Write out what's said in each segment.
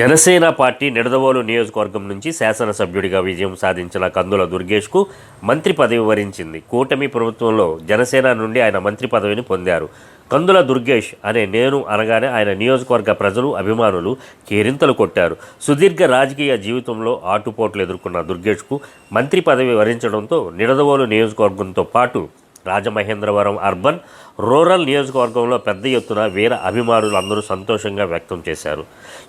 Janasena party Nidadavolu నియోజకవర్గం నుంచి శాసనసభ్యుడిగా విజయం సాధించిన కందుల దుర్గేష్కు మంత్రి పదవి వరించింది. కూటమి ప్రభుత్వంలో జనసేన నుండి ఆయన మంత్రి పదవిని పొందారు. కందుల దుర్గేష్ అనే నేను అనగానే ఆయన నియోజకవర్గ ప్రజలు అభిమానులు కేరింతలు కొట్టారు. సుదీర్ఘ రాజకీయ జీవితంలో ఆటుపోట్లు ఎదుర్కొన్న దుర్గేష్కు మంత్రి పదవి వరించడంతో నిడదవోలు నియోజకవర్గంతో పాటు రాజమహేంద్రవరం అర్బన్ రూరల్ నియోజకవర్గంలో పెద్ద ఎత్తున వీర అభిమానులు అందరూ సంతోషంగా వ్యక్తం చేశారు.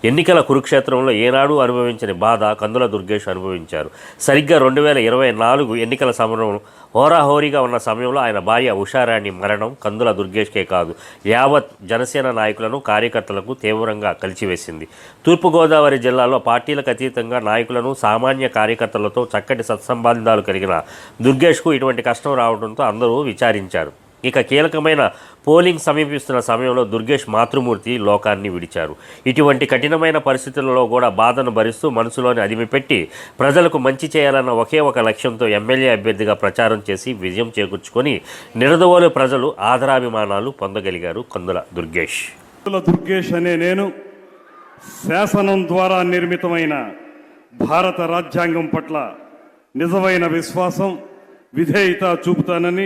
ఎన్నికల కురుక్షేత్రంలో ఏనాడు అనుభవించని బాధ కందుల దుర్గేష్ అనుభవించారు. సరిగ్గా రెండు వేల ఇరవై నాలుగు ఎన్నికల సమరం హోరాహోరీగా ఉన్న సమయంలో ఆయన భార్య ఉషారాణి మరణం కందుల దుర్గేష్కే కాదు యావత్ జనసేన నాయకులను కార్యకర్తలకు తీవ్రంగా కలిచివేసింది. తూర్పుగోదావరి జిల్లాలో పార్టీలకు అతీతంగా నాయకులను సామాన్య కార్యకర్తలతో చక్కటి సత్సంబంధాలు కలిగిన దుర్గేష్కు ఇటువంటి కష్టం రావడంతో అందరూ విచారించారు. ఇక కీలకమైన పోలింగ్ సమీపిస్తున్న సమయంలో దుర్గేష్ మాతృమూర్తి లోకాన్ని విడిచారు. ఇటువంటి కఠినమైన పరిస్థితులలో కూడా బాధను భరిస్తూ మనసులోని అదిమిపెట్టి ప్రజలకు మంచి చేయాలన్న ఒకే ఒక లక్ష్యంతో ఎమ్మెల్యే అభ్యర్థిగా ప్రచారం చేసి విజయం చేకూర్చుకొని నిరదవోలు ప్రజలు ఆదరాభిమానాలు పొందగలిగారు కందుల దుర్గేష్. దుర్గేష్ అనే నేను శాసనం ద్వారా నిర్మితమైన భారత రాజ్యాంగం పట్ల నిజమైన విశ్వాసం విధేయత చూపుతానని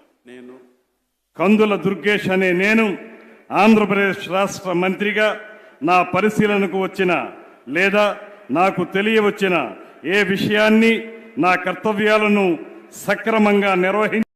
కందుల దుర్గేష్ అనే నేను ఆంధ్రప్రదేశ్ రాష్ట్ర మంత్రిగా నా పరిశీలనకు వచ్చిన లేదా నాకు తెలియవచ్చిన ఏ విషయాన్ని నా కర్తవ్యాలను సక్రమంగా నిర్వహించ